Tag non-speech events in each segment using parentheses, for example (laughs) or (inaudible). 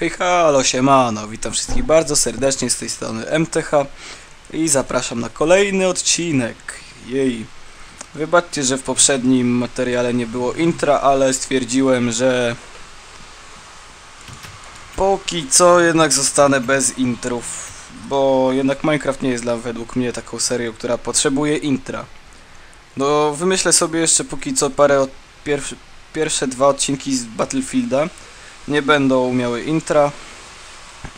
Hej, halo, siemano, witam wszystkich bardzo serdecznie z tej strony MTH i zapraszam na kolejny odcinek. Jej, wybaczcie, że w poprzednim materiale nie było intra, ale stwierdziłem, że póki co jednak zostanę bez intrów, bo jednak Minecraft nie jest dla według mnie taką serią, która potrzebuje intra. No, wymyślę sobie jeszcze póki co parę od pierwszy, pierwsze dwa odcinki z Battlefielda nie będą miały intra.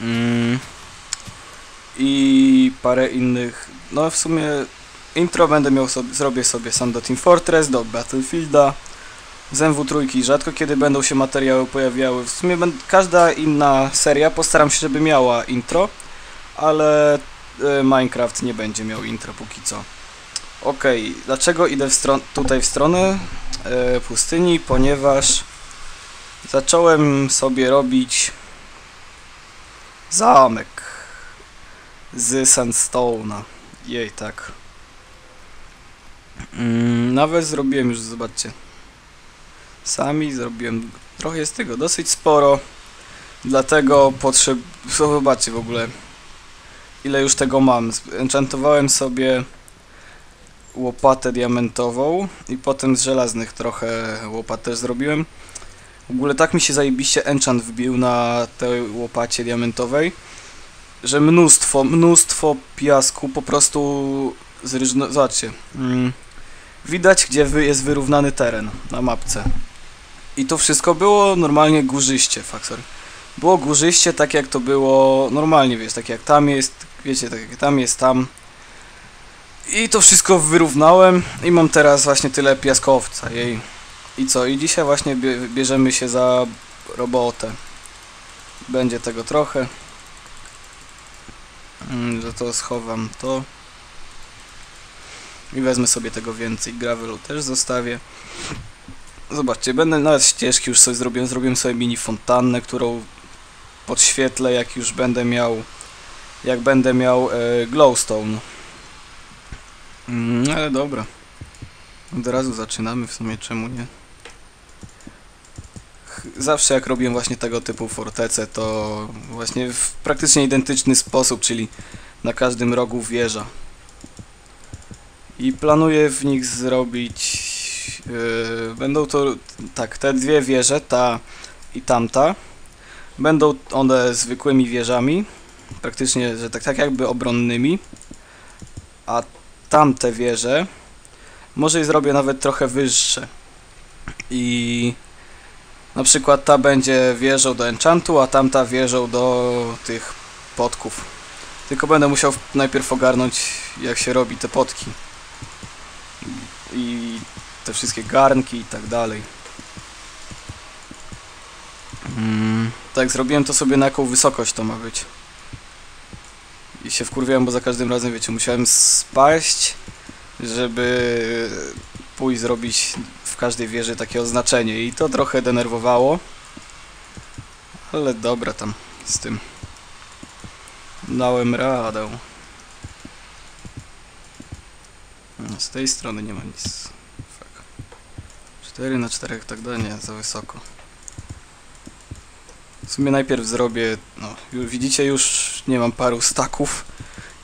Mm. i parę innych. No w sumie intro będę miał sobie, zrobię sobie sam do Team Fortress, do Battlefielda z MW trójki. Rzadko kiedy będą się materiały pojawiały. W sumie będ, każda inna seria postaram się żeby miała intro ale e, Minecraft nie będzie miał intro póki co. Okej, dlaczego idę w tutaj w stronę e, pustyni? Ponieważ zacząłem sobie robić zamek z sandstone'a. Jej, tak. Mm, nawet zrobiłem już, zobaczcie. Sami zrobiłem trochę jest tego, dosyć sporo. Dlatego potrzeb... Zobaczcie w ogóle ile już tego mam. Enchantowałem sobie łopatę diamentową i potem z żelaznych trochę łopat też zrobiłem. W ogóle tak mi się zajebiście enchant wbił na tej łopacie diamentowej, że mnóstwo, mnóstwo piasku po prostu zryżno... Zobaczcie. Mm, widać, gdzie jest wyrównany teren na mapce. I to wszystko było normalnie górzyście, faktor. Było górzyście tak jak to było normalnie, wiesz, tak jak tam jest, wiecie, tak jak tam jest, tam. I to wszystko wyrównałem i mam teraz właśnie tyle piaskowca, jej. I co? I dzisiaj właśnie bie bierzemy się za robotę. Będzie tego trochę. Mm, Że to schowam to. I wezmę sobie tego więcej. Gravelu też zostawię. Zobaczcie, będę nawet ścieżki już sobie zrobiłem. Zrobiłem sobie mini fontannę, którą podświetlę jak już będę miał jak będę miał e, glowstone. Mm, ale dobra. Od razu zaczynamy w sumie, czemu nie? Zawsze jak robiłem właśnie tego typu fortece, to właśnie w praktycznie identyczny sposób, czyli na każdym rogu wieża. I planuję w nich zrobić... Yy, będą to... tak, te dwie wieże, ta i tamta. Będą one zwykłymi wieżami, praktycznie, że tak, tak jakby obronnymi. A tamte wieże może je zrobię nawet trochę wyższe. I na przykład ta będzie wieżą do enchantu, a tamta wieżą do tych podków. Tylko będę musiał najpierw ogarnąć jak się robi te podki. I te wszystkie garnki i tak dalej. Mm, tak, zrobiłem to sobie na jaką wysokość to ma być. I się wkurwiałem, bo za każdym razem, wiecie, musiałem spaść, żeby pójść zrobić w każdej wieży takie oznaczenie i to trochę denerwowało. Ale dobra tam z tym. Dałem radę. No, z tej strony nie ma nic. Fuck. 4 na 4 tak nie, za wysoko. W sumie najpierw zrobię, no widzicie już nie mam paru staków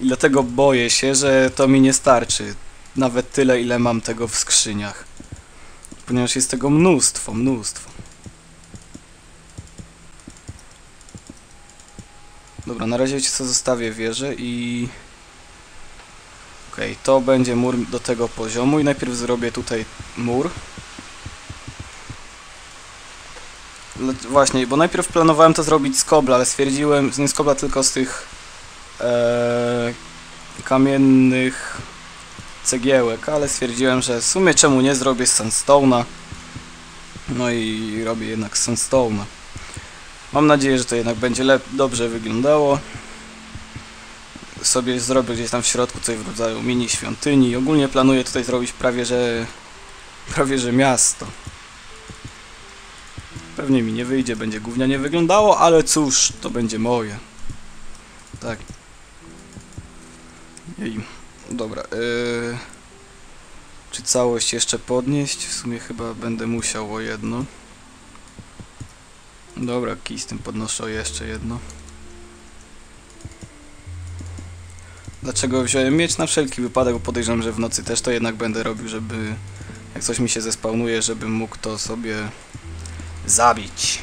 i dlatego boję się, że to mi nie starczy. Nawet tyle ile mam tego w skrzyniach ponieważ jest tego mnóstwo, mnóstwo. Dobra, na razie co zostawię wieżę i... Okej, okay, to będzie mur do tego poziomu i najpierw zrobię tutaj mur. Le właśnie, bo najpierw planowałem to zrobić z kobla, ale stwierdziłem, nie z kobla, tylko z tych e, kamiennych cegiełek, ale stwierdziłem, że w sumie czemu nie zrobię sandstone'a. No i robię jednak sandstone'a. Mam nadzieję, że to jednak będzie dobrze wyglądało. Sobie zrobię gdzieś tam w środku coś w rodzaju mini świątyni. Ogólnie planuję tutaj zrobić prawie, że prawie, że miasto. Pewnie mi nie wyjdzie, będzie gównianie wyglądało, ale cóż, to będzie moje. Tak. Jej. Dobra, yy... Czy całość jeszcze podnieść? W sumie chyba będę musiał o jedno. Dobra, kij z tym podnoszę jeszcze jedno. Dlaczego wziąłem miecz? Na wszelki wypadek, bo podejrzewam, że w nocy też to jednak będę robił, żeby jak coś mi się zespawnuje, żebym mógł to sobie zabić.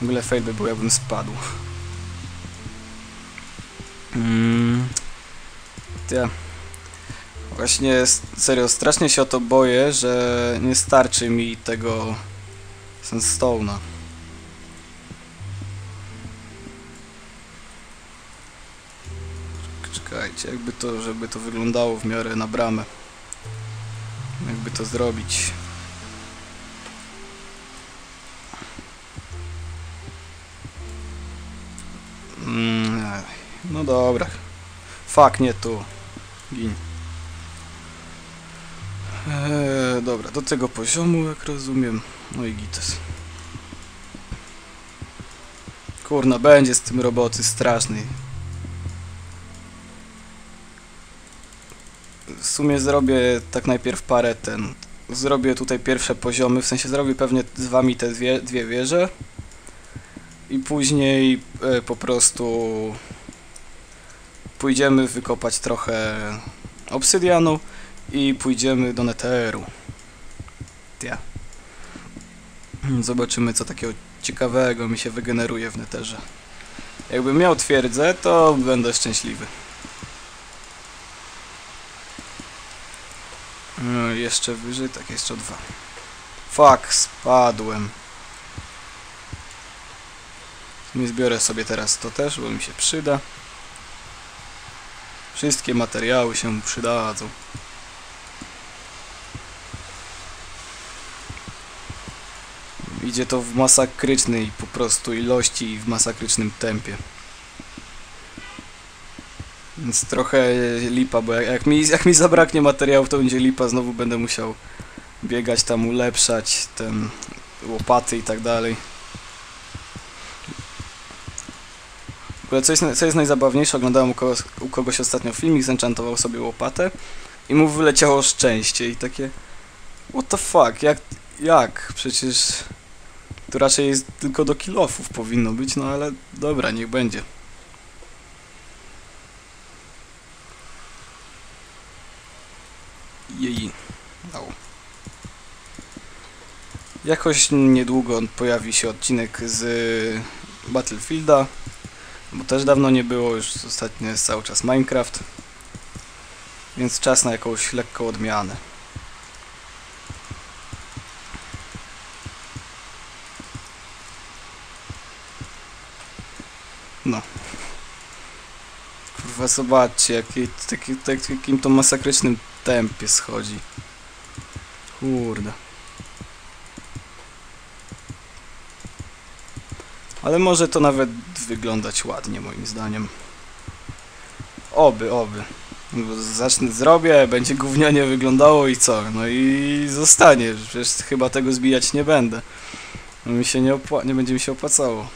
W ogóle fail by był, jakbym spadł. Mm. Ja. Właśnie serio, strasznie się o to boję, że nie starczy mi tego Sandstone'a. Czekajcie, jakby to, żeby to wyglądało w miarę na bramę. Jakby to zrobić. Mm, no dobra. Fuck, nie tu. Gin. Eee, dobra, do tego poziomu, jak rozumiem. No i gites. Kurna, będzie z tym roboty strasznej. W sumie zrobię tak najpierw parę ten. Zrobię tutaj pierwsze poziomy, w sensie zrobię pewnie z wami te dwie, dwie wieże. I później e, po prostu pójdziemy wykopać trochę obsydianu i pójdziemy do Netheru. Ja. Zobaczymy co takiego ciekawego mi się wygeneruje w Netherze. Jakbym miał twierdzę, to będę szczęśliwy. No, jeszcze wyżej, tak jeszcze dwa. Fuck, spadłem. Nie zbiorę sobie teraz to też, bo mi się przyda. Wszystkie materiały się przydadzą. Idzie to w masakrycznej po prostu ilości i w masakrycznym tempie. Więc trochę lipa, bo jak, jak, mi, jak mi zabraknie materiałów, to będzie lipa, znowu będę musiał biegać tam, ulepszać ten łopaty i tak dalej. Ogóle co jest, co jest najzabawniejsze, oglądałem u kogoś, u kogoś ostatnio filmik, zenchantował sobie łopatę i mu wyleciało szczęście i takie what the fuck, jak, jak, przecież to raczej jest tylko do kilofów powinno być, no ale dobra, niech będzie. Jej. Au. Jakoś niedługo pojawi się odcinek z Battlefielda, bo też dawno nie było, już ostatnio jest cały czas Minecraft, więc czas na jakąś lekką odmianę. No. Kurwa, zobaczcie, jaki, taki, taki, jakim to masakrycznym tempie schodzi. Kurde. Ale może to nawet wyglądać ładnie, moim zdaniem. Oby, oby. Zacznę, zrobię, będzie gównianie wyglądało i co? No i zostanie. Przecież chyba tego zbijać nie będę. No mi się nie, opła- nie będzie mi się opłacało.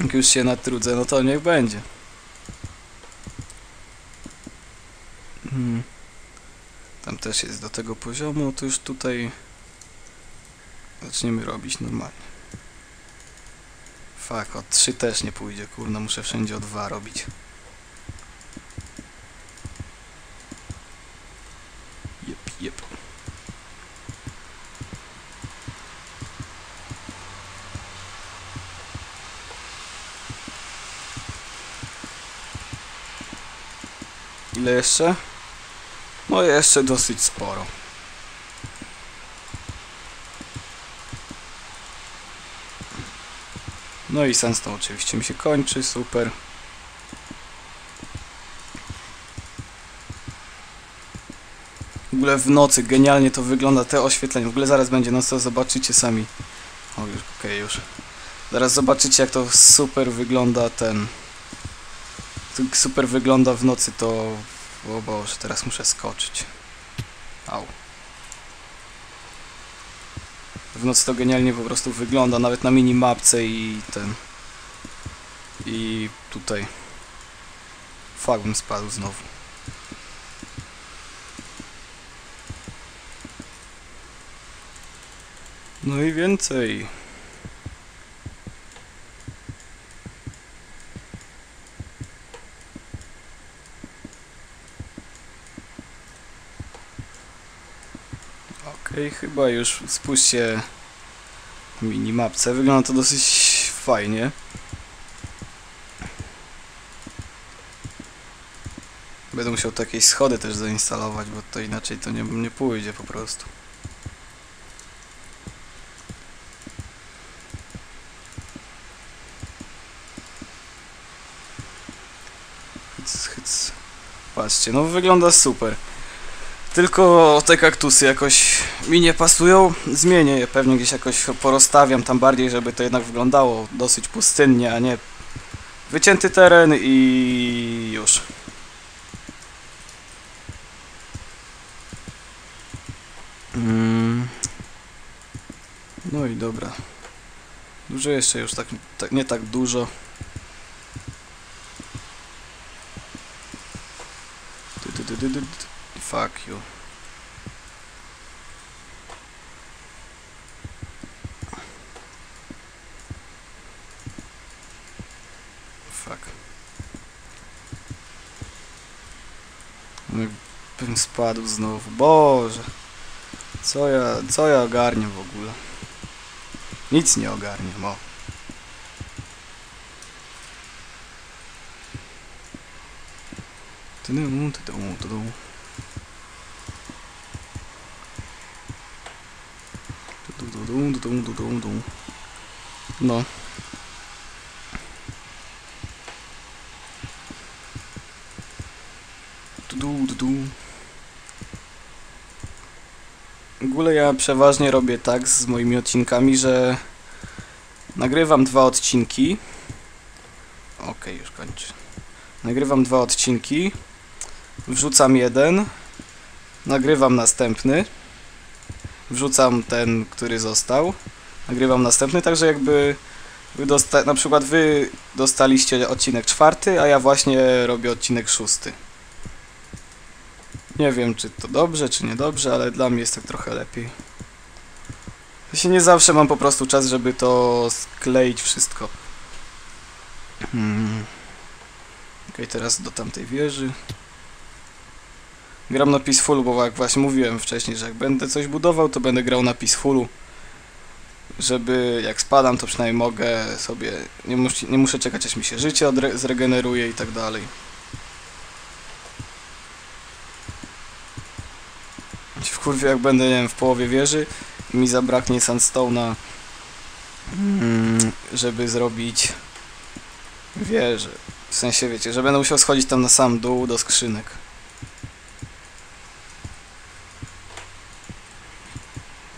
Jak już się natrudzę, no to niech będzie. Hmm. Tam też jest do tego poziomu, to już tutaj zaczniemy robić normalnie. Fuck, o 3 też nie pójdzie, kurno, muszę wszędzie o 2 robić. Jep, jep. Ile jeszcze? No jeszcze dosyć sporo. No i sandstone oczywiście mi się kończy, super. W ogóle w nocy genialnie to wygląda, te oświetlenie. W ogóle zaraz będzie noc, to zobaczycie sami. O, już, okej, już. Zaraz zobaczycie jak to super wygląda ten... Super wygląda w nocy to... O Boże, teraz muszę skoczyć. Au w nocy to genialnie po prostu wygląda, nawet na minimapce i ten. I tutaj. Fak spadł znowu. No i więcej. Okej, chyba już spójrzcie minimapce. Wygląda to dosyć fajnie. Będę musiał tu jakieś schody też zainstalować, bo to inaczej to nie, nie pójdzie po prostu. Patrzcie, no wygląda super. Tylko te kaktusy jakoś mi nie pasują. Zmienię je pewnie gdzieś jakoś porozstawiam tam bardziej, żeby to jednak wyglądało dosyć pustynnie, a nie wycięty teren i już. Mm. No i dobra. Dużo jeszcze już tak, tak nie tak dużo. Du, du, du, du, du. Fuck you. Fuck. No, Bym spadł znowu. Boże. Co ja, co ja ogarnię w ogóle? Nic nie ogarnię, o. Tydu, tydu, tydu. Tydu, tydu, tydu, tydu, tydu. No. W ogóle ja przeważnie robię tak z moimi odcinkami, że nagrywam dwa odcinki. Okej, już kończę. Nagrywam dwa odcinki, wrzucam jeden, nagrywam następny, wrzucam ten, który został, nagrywam następny, także jakby na przykład wy dostaliście odcinek czwarty, a ja właśnie robię odcinek szósty. Nie wiem, czy to dobrze, czy niedobrze, ale dla mnie jest tak trochę lepiej. Ja nie zawsze mam po prostu czas, żeby to skleić wszystko. Hmm. Okej, teraz do tamtej wieży. Gram na Peacefulu, bo jak właśnie mówiłem wcześniej, że jak będę coś budował, to będę grał na Peacefulu. Żeby jak spadam, to przynajmniej mogę sobie... Nie, mus nie muszę czekać, aż mi się życie zregeneruje i tak dalej. W kurwie jak będę, nie wiem, w połowie wieży i mi zabraknie sandstone'a, mm, żeby zrobić wieżę. W sensie, wiecie, że będę musiał schodzić tam na sam dół do skrzynek.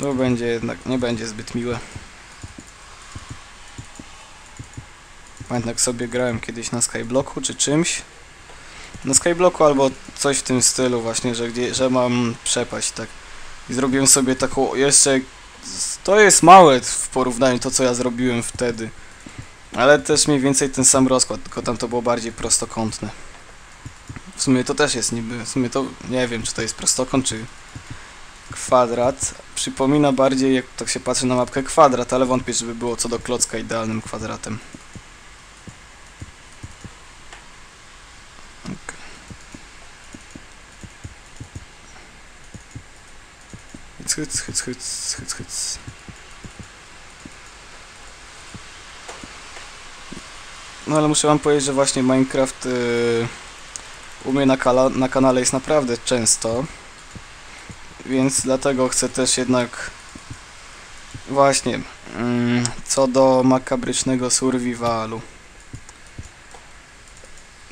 To będzie jednak, nie będzie zbyt miłe. Jak sobie grałem kiedyś na Skyblocku czy czymś. Na Skyblocku albo coś w tym stylu właśnie, że, gdzie, że mam przepaść, tak. I zrobiłem sobie taką jeszcze... To jest małe w porównaniu to, co ja zrobiłem wtedy. Ale też mniej więcej ten sam rozkład, tylko tam to było bardziej prostokątne. W sumie to też jest niby, w sumie to nie wiem, czy to jest prostokąt, czy kwadrat. Przypomina bardziej, jak tak się patrzy na mapkę, kwadrat, ale wątpię, żeby było co do klocka idealnym kwadratem. Okej. Hyc, hyc, hyc, hyc, hyc. No ale muszę wam powiedzieć, że właśnie Minecraft yy, u mnie na, na kanale jest naprawdę często. Więc dlatego chcę też jednak właśnie mm, co do makabrycznego survivalu.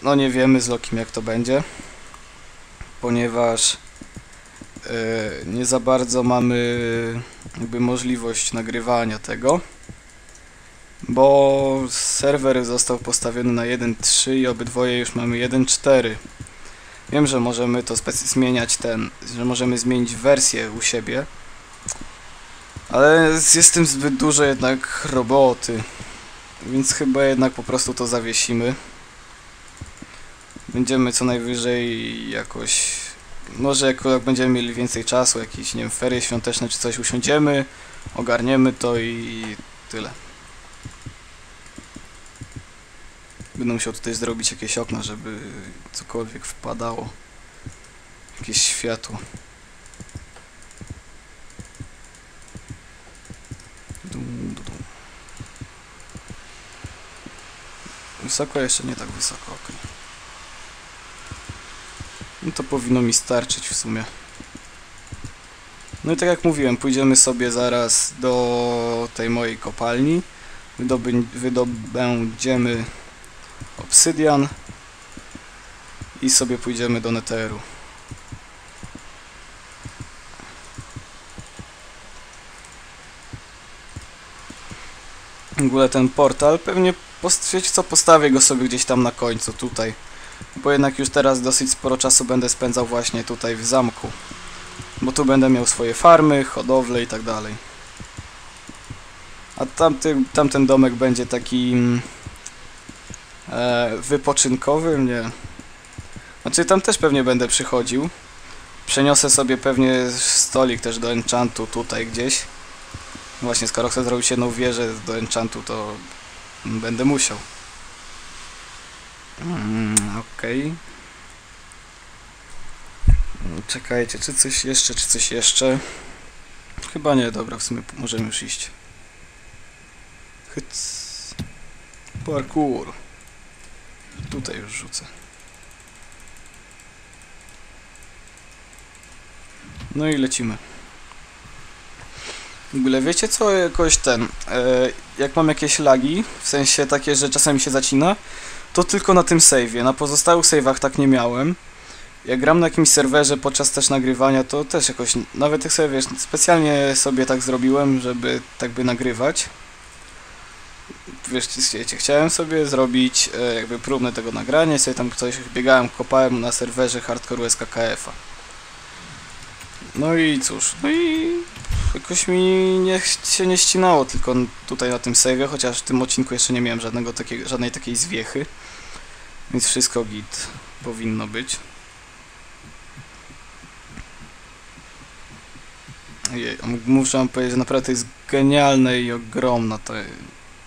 No nie wiemy z Lokim jak to będzie, ponieważ yy, nie za bardzo mamy jakby możliwość nagrywania tego bo serwer został postawiony na 1.3 i obydwoje już mamy 1.4. Wiem, że możemy to zmieniać ten, że możemy zmienić wersję u siebie, ale jest z tym zbyt dużo jednak roboty, więc chyba jednak po prostu to zawiesimy. Będziemy co najwyżej jakoś może jak będziemy mieli więcej czasu, jakieś, nie wiem, ferie świąteczne czy coś, usiądziemy, ogarniemy to i tyle. Będę musiał tutaj zrobić jakieś okna, żeby cokolwiek wpadało. Jakieś światło. Wysoko jeszcze nie tak wysoko, ok. No to powinno mi starczyć w sumie. No i tak jak mówiłem, pójdziemy sobie zaraz do tej mojej kopalni. Wydobędziemy obsydian i sobie pójdziemy do Netheru. W ogóle ten portal, pewnie wiecie co, postawię go sobie gdzieś tam na końcu, tutaj. Bo jednak już teraz dosyć sporo czasu będę spędzał właśnie tutaj w zamku. Bo tu będę miał swoje farmy, hodowle i tak dalej. A tamty, tamten domek będzie takim e, wypoczynkowym, nie. Znaczy tam też pewnie będę przychodził. Przeniosę sobie pewnie stolik też do enchantu tutaj gdzieś. Właśnie skoro chcę zrobić jedną wieżę do enchantu, to będę musiał. Mm, Okej. Czekajcie, czy coś jeszcze, czy coś jeszcze? Chyba nie, dobra, w sumie możemy już iść. Hyc. Parkour. Tutaj już rzucę. No i lecimy. W ogóle wiecie co, jakoś ten, e, jak mam jakieś lagi, w sensie takie, że czasami się zacina, to tylko na tym save'ie, na pozostałych save'ach tak nie miałem. Jak gram na jakimś serwerze podczas też nagrywania, to też jakoś, nawet jak sobie wiesz, specjalnie sobie tak zrobiłem, żeby tak by nagrywać. Wiesz, wiecie, chciałem sobie zrobić e, jakby próbne tego nagrania, sobie tam coś biegałem, kopałem na serwerze hardcore SKKF-a. No i cóż, no i jakoś mi nie, się nie ścinało tylko tutaj na tym save'ie, chociaż w tym odcinku jeszcze nie miałem żadnego takiego, żadnej takiej zwiechy. Więc wszystko git powinno być. Ojej, muszę wam powiedzieć, że naprawdę to jest genialne i ogromna ta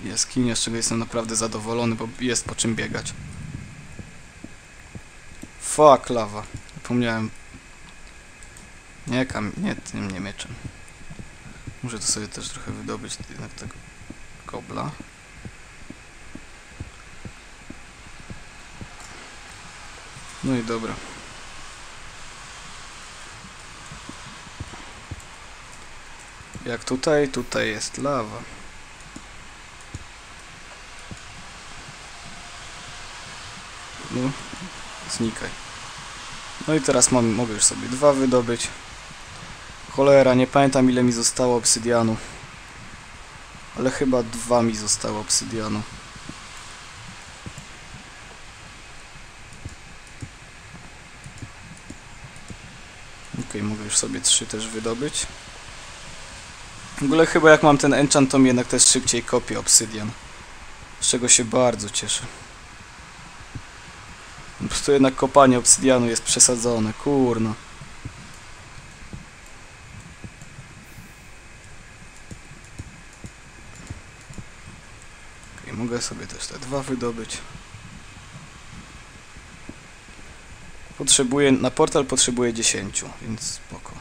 jaskinia, z czego jestem naprawdę zadowolony, bo jest po czym biegać. Fuck, lawa. Zapomniałem. Nie, kam nie tym, nie mieczem. Muszę to sobie też trochę wydobyć jednak tego kobla. No i dobra. Jak tutaj, tutaj jest lawa. No, znikaj. No i teraz mam, mogę już sobie dwa wydobyć. Cholera, nie pamiętam ile mi zostało obsydianu. Ale chyba dwa mi zostało obsydianu. Okej, mogę już sobie trzy też wydobyć. W ogóle chyba jak mam ten enchant, to mi jednak też szybciej kopię obsydian. Z czego się bardzo cieszę. Prostu jednak kopanie obsydianu jest przesadzone, kurno. Okej, mogę sobie też te dwa wydobyć. Potrzebuję, na portal potrzebuję 10, więc spoko.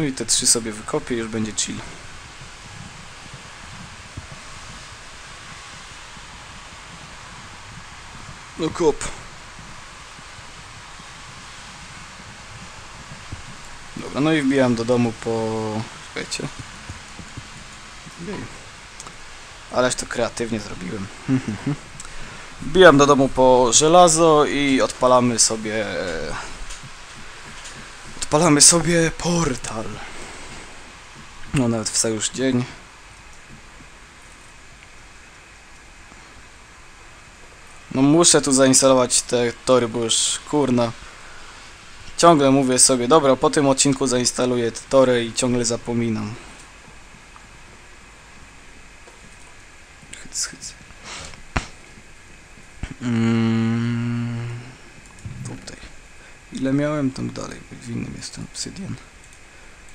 No i te trzy sobie wykopię, już będzie chill. No kop. Dobra, no i wbijam do domu po... Czekajcie. Ależ to kreatywnie zrobiłem. (laughs) Wbijam do domu po żelazo i odpalamy sobie... Odpalamy sobie portal. No nawet w już dzień. No muszę tu zainstalować te tory, bo już kurna. Ciągle mówię sobie, dobra, po tym odcinku zainstaluję te tory i ciągle zapominam. Hyc, hyc. Mm. Ile miałem, tam dalej. W innym jest ten obsydian.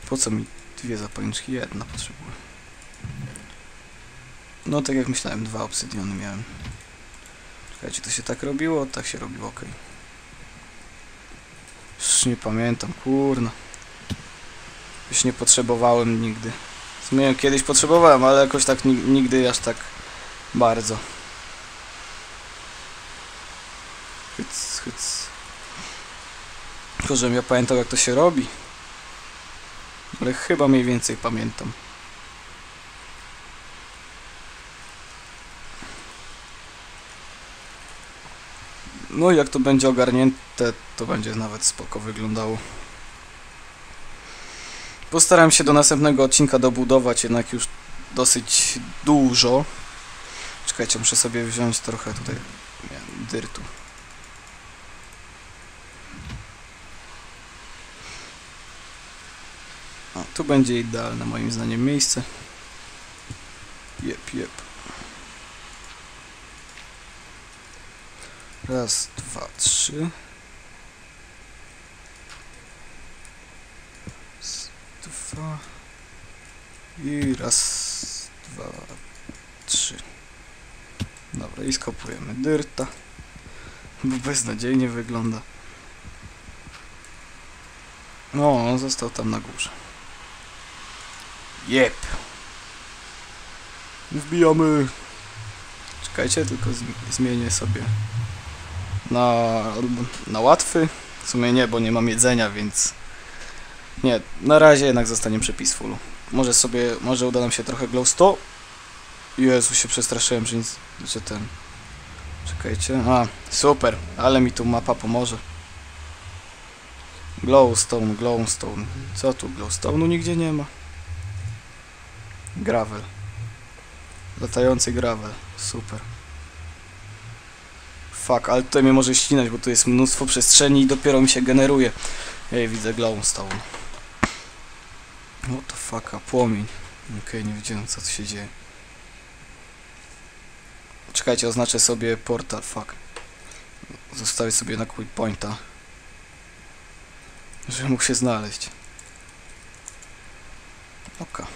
Po co mi dwie zapalniczki? Jedna potrzebuję. No tak jak myślałem, dwa obsydiany miałem. Czekajcie, to się tak robiło? Tak się robiło, ok. Już nie pamiętam, kurna. Już nie potrzebowałem nigdy. Zmieniłem kiedyś potrzebowałem, ale jakoś tak ni- nigdy aż tak bardzo. Hyc, hyc. Tylko, żebym ja pamiętał jak to się robi. Ale chyba mniej więcej pamiętam. No i jak to będzie ogarnięte, to będzie nawet spoko wyglądało. Postaram się do następnego odcinka dobudować jednak już dosyć dużo. Czekajcie, muszę sobie wziąć trochę tutaj dyrtu. O, tu będzie idealne moim zdaniem miejsce. Jep, jep. Raz, dwa, trzy. Raz, dwa. I raz, dwa, trzy. Dobra, i skopujemy dyrta. Bo beznadziejnie wygląda. No, on został tam na górze. Jep. Wbijamy. Czekajcie, tylko zmi- zmienię sobie na, na łatwy. W sumie nie, bo nie mam jedzenia, więc... Nie, na razie jednak zostanie przepis full. Może sobie, może uda nam się trochę glowstone. Jezu, się przestraszyłem, że nic, że ten... Czekajcie, a, super, ale mi tu mapa pomoże. Glowstone, glowstone. Co tu? Glowstone'u nigdzie nie ma. Gravel. Latający gravel. Super. Fuck, ale tutaj mnie może ścinać, bo tu jest mnóstwo przestrzeni i dopiero mi się generuje. Ej, widzę glowstone. What the fuck, a płomień. Okej, nie wiedziałem co tu się dzieje. Czekajcie, oznaczę sobie portal, fuck. Zostawię sobie na quick pointa. Żeby mógł się znaleźć. Oka.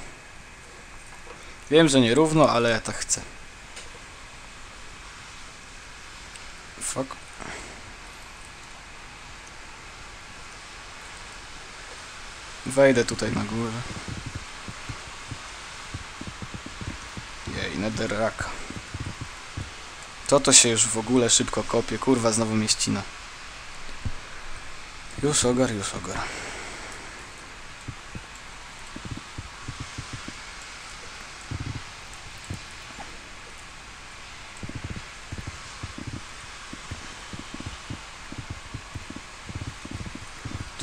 Wiem, że nie równo, ale ja tak chcę. Fuck. Wejdę tutaj na górę. Jej, netherraka. To to się już w ogóle szybko kopie. Kurwa, znowu mieścina. Już ogar, już ogar.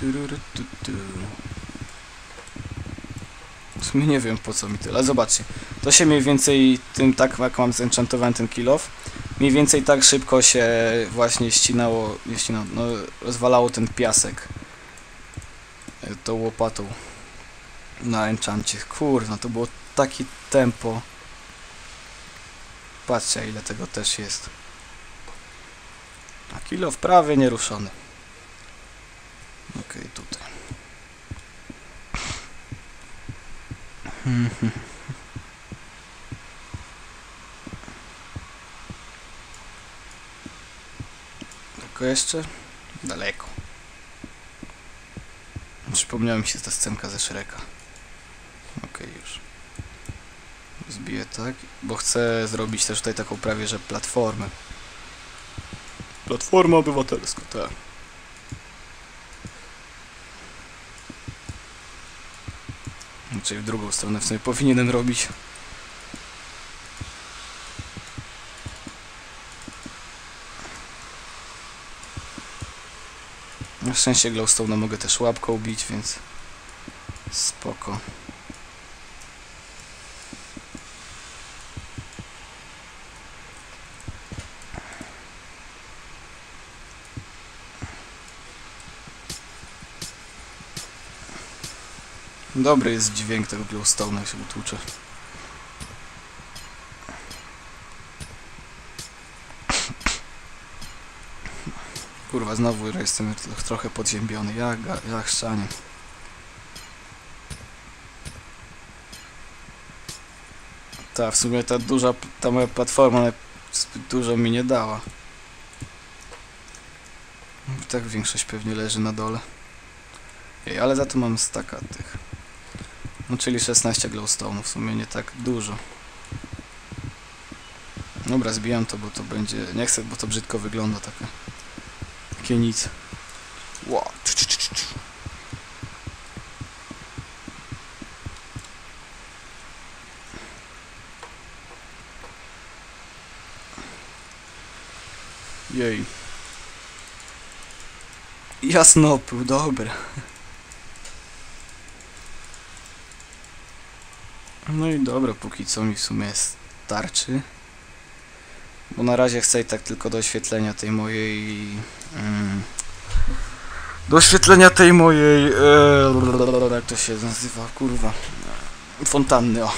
Tururu, tu, tu. W nie wiem po co mi tyle. Zobaczcie. To się mniej więcej tym tak jak mam zenchantowany ten kill off. Mniej więcej tak szybko się właśnie ścinało, nie ścinało, no rozwalało ten piasek. E, Tą łopatą. Na enchancie. Kurwa, to było takie tempo. Patrzcie ile tego też jest. A kill off prawie nieruszony. Okej, tutaj. (laughs) Tylko jeszcze? Daleko. Przypomniała mi się ta scenka ze Shreka. Okej, już. Zbiję tak, bo chcę zrobić też tutaj taką prawie, że platformę. Platforma obywatelska, tak. Czyli w drugą stronę w sumie powinienem robić. Na szczęście glowstone mogę też łapką bić, więc spoko. Dobry jest dźwięk tego glowstone'a, jak się utłucze. Kurwa, znowu jestem trochę podziębiony, jak, jak szanie. Ta, w sumie ta duża, ta moja platforma zbyt dużo mi nie dała. I tak większość pewnie leży na dole. Ej, ale za to mam staka tych. No czyli 16 glowstone, w sumie nie tak dużo. Dobra, zbijam to, bo to będzie... Nie chcę, bo to brzydko wygląda takie. Takie nic. Wow. Jej. Jasnopół, dobra. No i dobra, póki co mi w sumie starczy. Bo na razie chcę i tak tylko do oświetlenia tej mojej... Mm, do oświetlenia tej mojej... E, jak to się nazywa? Kurwa. Fontanny, o.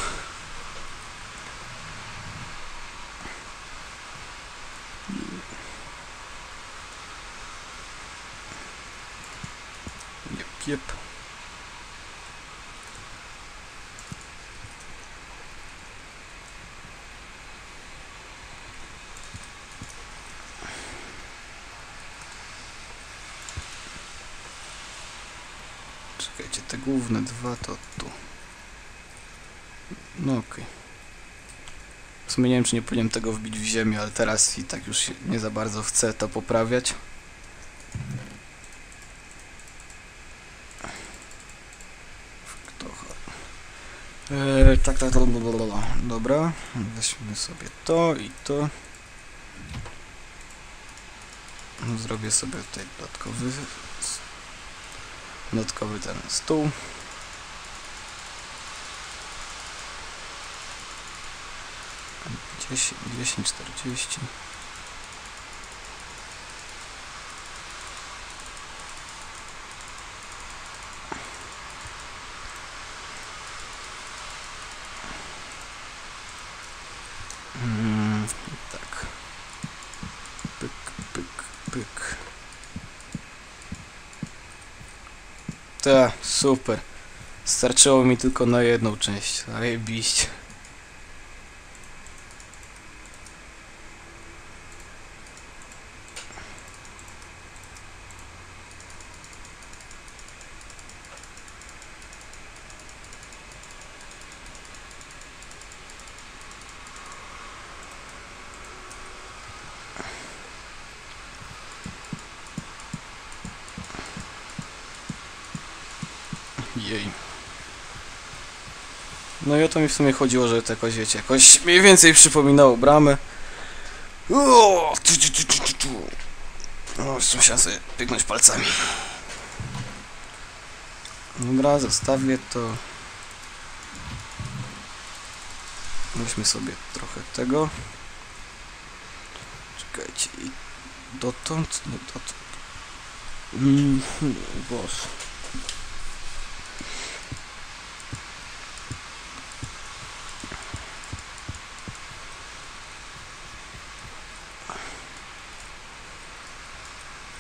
Jep, jep. Czekajcie, te główne dwa to tu. No okej. W sumie nie wiem, czy nie powinienem tego wbić w ziemię, ale teraz i tak już nie za bardzo chcę to poprawiać. Eee, tak, tak, blablabla. dobra. Weźmy sobie to i to. No, Zrobię sobie tutaj dodatkowy dodatkowy ten stół. Dziesięć, dziesięć, czterdzieści. Ta, super. Starczyło mi tylko na jedną część. Zajebiście. Jej. No i o to mi w sumie chodziło, że to jakoś, wiecie, jakoś mniej więcej przypominało bramę. O, musiałem sobie pyknąć palcami. Dobra, zostawię to. Weźmy sobie trochę tego. Czekajcie, i dotąd, nie dotąd. Mm, Boże.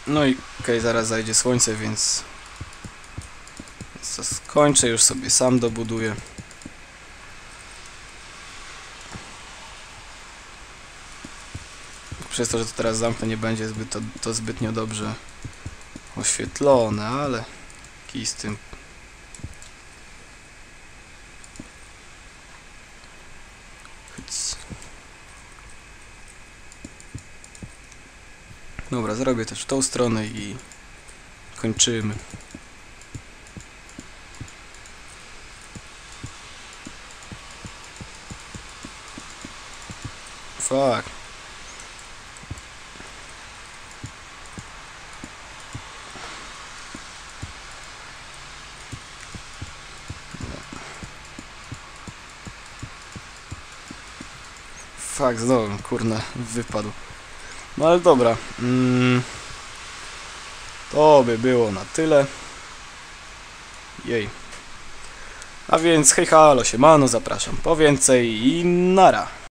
No i okej, zaraz zajdzie słońce, więc... więc to skończę, już sobie sam dobuduję. Przez to, że to teraz zamknę, nie będzie zbyt to, to zbytnio dobrze oświetlone, ale kij z tym. Dobra, zrobię też w tą stronę i kończymy. Fuck. Fuck, znowu, kurna, wypadł. No ale dobra. Mm, to by było na tyle. Jej. A więc hej halo, siemano, zapraszam po więcej i nara.